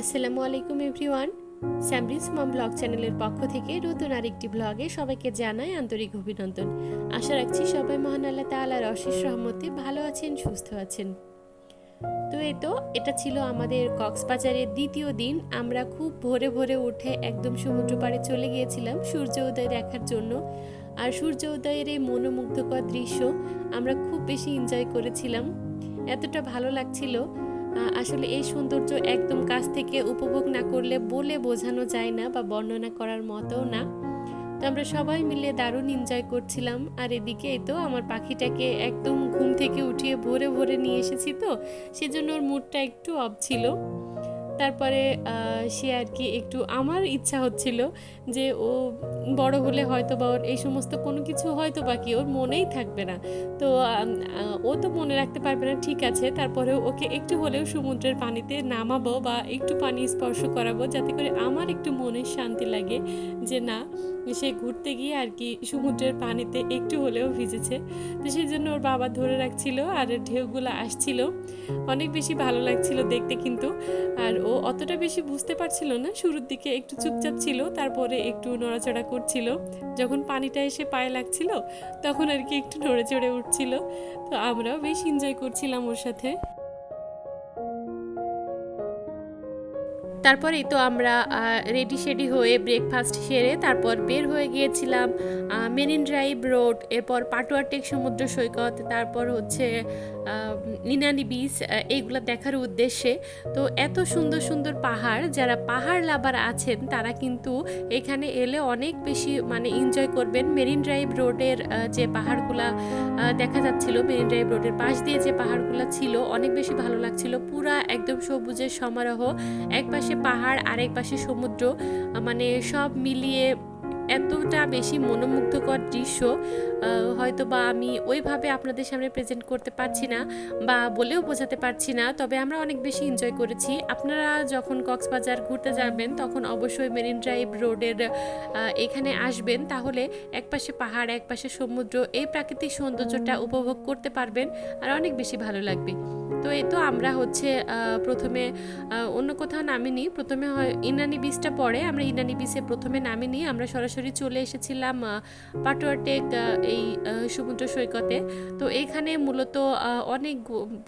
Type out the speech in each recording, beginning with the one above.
আসসালামু আলাইকুম এভরিওয়ান। স্যামরিস মম ব্লগ চ্যানেলের পক্ষ থেকে নতুন আরেকটি ব্লগে সবাইকে জানাই আন্তরিক অভিনন্দন। আশা রাখছি সবাই মহান আল্লাহ তাআলার অশেষ রহমতে ভালো আছেন, সুস্থ আছেন। তো এই তো, এটা ছিল আমাদের কক্সবাজারের দ্বিতীয় দিন। আমরা খুব ভোরে ভোরে উঠে একদম সমুদ্র পাড়ে চলে গিয়েছিলাম সূর্য উদয় দেখার জন্য। আর সূর্য উদয়ের এই মনোমুগ্ধকর দৃশ্য আমরা খুব বেশি এনজয় করেছিলাম। এতটা ভালো লাগছিল আসলে এই সৌন্দর্য একদম কাছ থেকে উপভোগ না করলে বলে বোঝানো যায় না বা বর্ণনা করার মতোও না। তো আমরা সবাই মিলে দারুণ এনজয় করছিলাম। আর এদিকে তো আমার পাখিটাকে একদম ঘুম থেকে উঠিয়ে ভোরে ভোরে নিয়ে এসেছি তো, সেজন্য ওর মুডটা একটু অফ ছিল। তারপরে সে আর কি একটু আমার ইচ্ছা হচ্ছিল যে ও বড় হলে হয়তো বা ওর এই সমস্ত কোনো কিছু হয়তো বা কি ওর মনেই থাকবে না। তো ও তো মনে রাখতে পারবে না, ঠিক আছে, তারপরেও ওকে একটু হলেও সমুদ্রের পানিতে নামাবো বা একটু পানি স্পর্শ করাবো যাতে করে আমার একটু মনের শান্তি লাগে যে না, সে ঘুরতে গিয়ে আর কি সমুদ্রের পানিতে একটু হলেও ভিজেছে। তো সেই জন্য ওর বাবা ধরে রাখছিল আর ঢেউগুলো আসছিল। অনেক বেশি ভালো লাগছিল দেখতে কিন্তু। আর ও অতটা বেশি বুঝতে পারছিল না। শুরুর দিকে একটু চুপচাপ ছিল, তারপরে একটু নড়াচড়া করছিল। যখন পানিটা এসে পায়ে লাগছিল, তখন আর কি একটু নড়ে চড়ে উঠছিল। তো আমরাও বেশ এনজয় করছিলাম ওর সাথে। তারপরেই তো আমরা রেডি শেডি হয়ে ব্রেকফাস্ট সেরে তারপর বের হয়ে গিয়েছিলাম মেরিন ড্রাইভ রোড এরপর পাটুয়ার টেক সমুদ্র সৈকত, তারপর হচ্ছে নিনানি বিচ এইগুলো দেখার উদ্দেশ্যে। তো এত সুন্দর সুন্দর পাহাড়, যারা পাহাড় লাভার আছেন, তারা কিন্তু এখানে এলে অনেক বেশি মানে এনজয় করবেন। মেরিন ড্রাইভ রোডের যে পাহাড়গুলা দেখা যাচ্ছিল মেরিন ড্রাইভ রোডের পাশ দিয়ে যে পাহাড়গুলো ছিল, অনেক বেশি ভালো লাগছিল। পুরা একদম সবুজের সমারোহ এক পাশে পাহাড়, আরেক পাশে সমুদ্র মানে সব মিলিয়ে এতটা বেশি মনোমুগ্ধকর দৃশ্য হয়তো বা আমি ওইভাবে আপনাদের সামনে প্রেজেন্ট করতে পারছি না বা বলেও বোঝাতে পারছি না, তবে আমরা অনেক বেশি এনজয় করেছি। আপনারা যখন কক্সবাজার ঘুরতে যাবেন, তখন অবশ্যই মেরিন ড্রাইভ রোডের এখানে আসবেন। তাহলে একপাশে পাহাড় একপাশে সমুদ্র, এই প্রাকৃতিক সৌন্দর্যটা উপভোগ করতে পারবেন আর অনেক বেশি ভালো লাগবে। তো এই তো আমরা হচ্ছে প্রথমে অন্য কোথাও নামিনি। প্রথমে হয় ইনানি বিচটা পরে, আমরা ইনানি বিচে প্রথমে নামিনি। আমরা সরাসরি চলে এসেছিলাম পাটুয়াটেক এই সমুদ্র সৈকতে। তো এখানে মূলত অনেক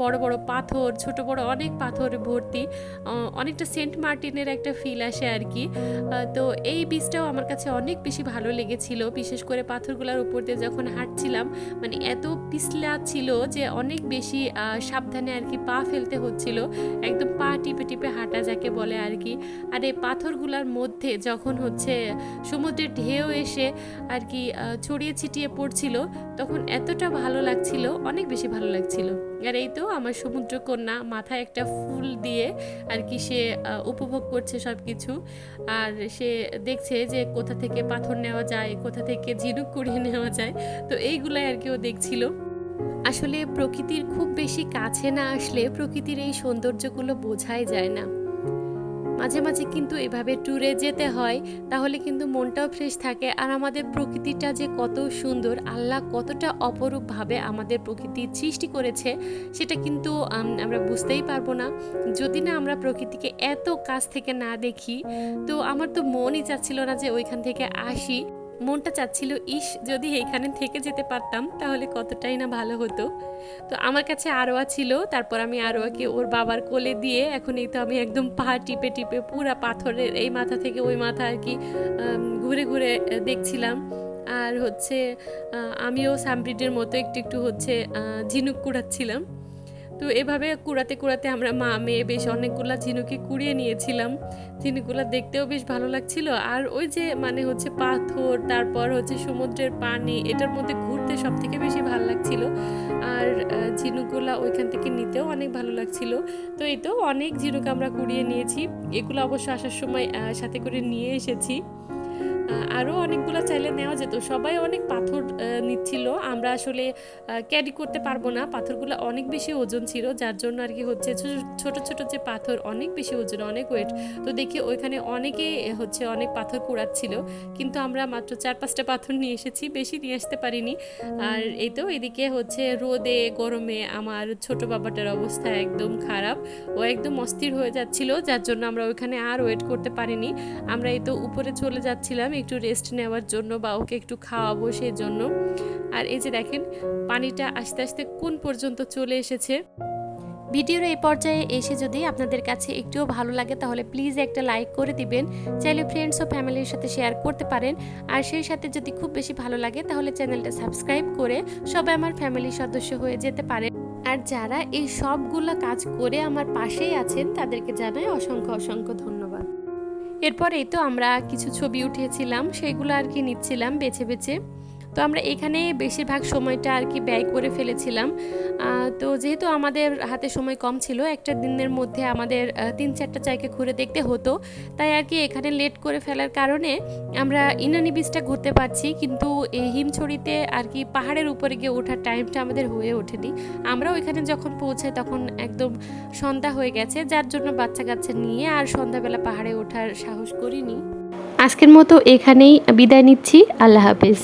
বড় বড় পাথর, ছোট বড় অনেক পাথর ভর্তি অনেকটা সেন্ট মার্টিনের একটা ফিল আসে আর কি তো এই বীজটাও আমার কাছে অনেক বেশি ভালো লেগেছিল। বিশেষ করে পাথরগুলোর উপর দিয়ে যখন হাঁটছিলাম মানে এত পিছলা ছিল যে অনেক বেশি সাবধানে আর কি পা ফেলতে হচ্ছিল। একদম পা টিপে টিপে হাঁটা যাকে বলে আর কি আর এই পাথরগুলোর মধ্যে যখন হচ্ছে সমুদ্রের ঢেউ এসে আর কি ছড়িয়ে ছিটিয়ে পড়ছিল, তখন এতটা ভালো লাগছিল, অনেক বেশি ভালো লাগছিল। আর এই তো আমার সমুদ্র কন্যা মাথায় একটা ফুল দিয়ে আর কি সে উপভোগ করছে সব কিছু আর সে দেখছে যে কোথা থেকে পাথর নেওয়া যায়, কোথা থেকে ঝিনুক কুড়িয়ে নেওয়া যায়, তো এইগুলাই আর কি ও দেখছিল। আসলে প্রকৃতির খুব বেশি কাছে না আসলে প্রকৃতির এই সৌন্দর্যগুলো বোঝাই যায় না। মাঝে মাঝে কিন্তু এভাবে ট্যুরে যেতে হয়, তাহলে কিন্তু মনটাও ফ্রেশ থাকে আর আমাদের প্রকৃতিটা যে কত সুন্দর, আল্লাহ কতটা অপরূপভাবে আমাদের প্রকৃতির সৃষ্টি করেছে, সেটা কিন্তু আমরা বুঝতেই পারব না। যদি না আমরা প্রকৃতিকে এত কাছ থেকে না দেখি, তো আমার তো মনই চাচ্ছিল না যে ওইখান থেকে আসি। মনটা চাচ্ছিল, ইস, যদি এইখানে থেকে যেতে পারতাম, তাহলে কতটাই না ভালো হতো। তো আমার কাছে আরোয়া ছিল, তারপর আমি আরোয়াকে ওর বাবার কোলে দিয়ে, এখন এই তো আমি একদম পা টিপে টিপে পুরা পাথরের এই মাথা থেকে ওই মাথা আর কি ঘুরে ঘুরে দেখছিলাম। আর হচ্ছে আমিও সামব্রিডের মতো একটু একটু হচ্ছে ঝিনুক কুড়াচ্ছিলাম। তো এভাবে কুড়াতে কুড়াতে আমরা মা, মেয়ে বেশ অনেকগুলা ঝিনুকে কুড়িয়ে নিয়েছিলাম। ঝিনুকগুলো দেখতেও বেশ ভালো লাগছিল। আর ওই যে মানে হচ্ছে পাথর, তারপর হচ্ছে সমুদ্রের পানি, এটার মধ্যে ঘুরতে সব থেকে বেশি ভালো লাগছিল। আর ঝিনুকগুলা ওইখান থেকে নিতেও অনেক ভালো লাগছিল। তো এই তো অনেক ঝিনুক আমরা কুড়িয়ে নিয়েছি। এগুলো অবশ্য আসার সময় সাথে করে নিয়ে এসেছি। আরও অনেকগুলো চাইলে নেওয়া যেত। সবাই অনেক পাথর নিচ্ছিল। আমরা আসলে ক্যারি করতে পারব না। পাথরগুলো অনেক বেশি ওজন ছিল, যার জন্য আর কি হচ্ছে ছোট ছোট যে পাথর অনেক বেশি ওজন, অনেক ওয়েট তো দেখি ওইখানে অনেকে হচ্ছে অনেক পাথর কুড়াচ্ছিল। কিন্তু আমরা মাত্র চার, পাঁচটা পাথর নিয়ে এসেছি, বেশি নিয়ে আসতে পারিনি। আর এই তো এদিকে হচ্ছে রোদে, গরমে আমার ছোট বাবাটার অবস্থা একদম খারাপ। ও একদম অস্থির হয়ে যাচ্ছিল, যার জন্য আমরা ওইখানে আর ওয়েট করতে পারিনি। আমরা এই তো উপরে চলে যাচ্ছিলাম। একটু রেস্ট নেওয়ার জন্য বা ওকে একটু খাওয়াবো সেই জন্য আর এই যে দেখেন, পানিটা আস্তে আস্তে কোন পর্যন্ত চলে এসেছে। ভিডিওর এই পর্যায়ে এসে যদি আপনাদের কাছে একটুও ভালো লাগে, তাহলে প্লিজ একটা লাইক করে দিবেন। চাইলে ফ্রেন্ডস ও ফ্যামিলির সাথে শেয়ার করতে পারেন। আর সেই সাথে যদি খুব বেশি ভালো লাগে, তাহলে চ্যানেলটা সাবস্ক্রাইব করে সবাই আমার ফ্যামিলির সদস্য হয়ে যেতে পারে। আর যারা এই সবগুলো কাজ করে আমার পাশেই আছেন, তাদেরকে জানাই অসংখ্য অসংখ্য ধন্যবাদ। এরপর এই তো আমরা কিছু ছবি উঠিয়েছিলাম সেগুলো আর কি নিচ্ছিলাম বেছে বেছে। তো আমরা এখানে বেশিরভাগ সময়টা আর কি ব্যয় করে ফেলেছিলাম। তো যেহেতু আমাদের হাতে সময় কম ছিল, একটা দিনের মধ্যে আমাদের তিন চারটা জায়গা ঘুরে দেখতে হতো। তাই আর কি এখানে লেট করে ফেলার কারণে আমরা ইনানি বিচটা ঘুরতে পারছি, কিন্তু এই হিমছড়িতে আর কি পাহাড়ের উপরে গিয়ে ওঠার টাইমটা আমাদের হয়ে ওঠেনি। আমরা ওইখানে যখন পৌঁছাই তখন একদম সন্ধ্যা হয়ে গেছে, যার জন্য বাচ্চা কাচ্চা নিয়ে আর সন্ধ্যাবেলা পাহাড়ে ওঠার সাহস করিনি। আজকের মতো এখানেই বিদায় নিচ্ছি। আল্লাহ হাফিজ।